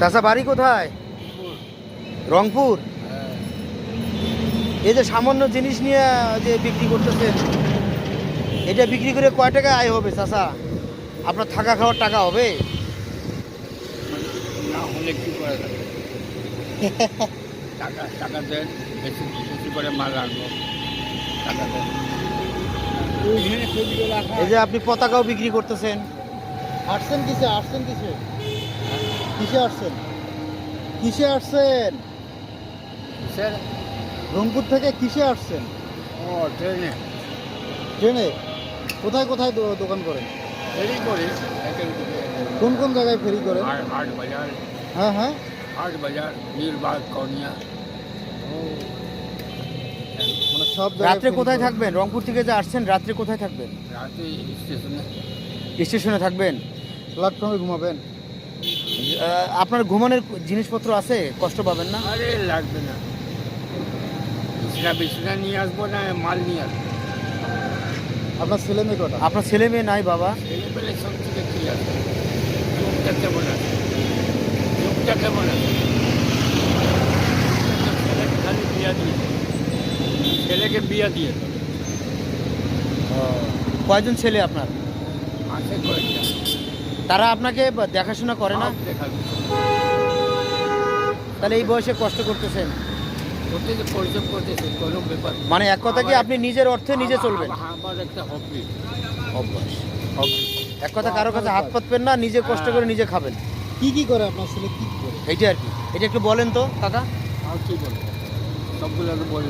চাচা বাড়ি কোথায়? রংপুর? এই যে সামান্য জিনিস নিয়ে যে বিক্রি করতেছেন এটা বিক্রি করে কয় টাকা আয় হবে চাচা? আপনার থাকা খাওয়ার টাকা হবে? না হলে কি করে যাবে? টাকা টাকা দেন বেশি বেশি করে মাল রাখব টাকা দেন এই যে আপনি পতাকাও বিক্রি করতেছেন। আসছেন কিছু আসছেন কিসে? কিসে আসছেন? কিসে আসছেন? স্যার। রংপুর থেকে কিসে আসছেন? ও ট্রেনে। ট্রেনে? কোথায় কোথায় দোকান করেন? দেরি করে। কোন কোন জায়গায় ফেরি করেন? হাট বাজার। হ্যাঁ হ্যাঁ। হাট বাজার নীলবাগ কর্নিয়া। মানে সব রাত্রে কোথায় থাকবেন? রংপুর থেকে যে আসছেন রাত্রে কোথায় থাকবেন? রাতে স্টেশনে। স্টেশনে থাকবেন? প্ল্যাটফর্মে ঘুমাবেন। আপনার ঘুমানোর জিনিসপত্র আছে? কষ্ট পাবেন না? আরে লাগবে না। বিছনা বিছনা নিয়ে আসব না মাল নিয়ে আসব। আপনার ছেলে মেয়ে কটা? আপনার ছেলে মেয়ে নাই বাবা? ছেলে পেলে সব থেকে কি আছে। চোখটা কেমন আছে? চোখটা কেমন আছে? ছেলেকে খালি বিয়া দিয়ে ছেলেকে বিয়া দিয়ে। কয়জন ছেলে আপনার? আছে তারা আপনাকে দেখাশোনা করে না? তাহলে এই বয়সে কষ্ট করতেছেন? করতে পরিশ্রম করতেছে কোনো ব্যাপার মানে এক কথা কি আপনি নিজের অর্থে নিজে চলবেন? আমার- আমার একটা হবি অভ্যাস। এক কথা কারও কাছে হাত পাতবেন না নিজে কষ্ট করে নিজে খাবেন। কি কি করে আপনার ছেলে? কি করে? এইটা আর কি। এটা একটু বলেন তো কাকা। আর কি বলব সবগুলো তো বলব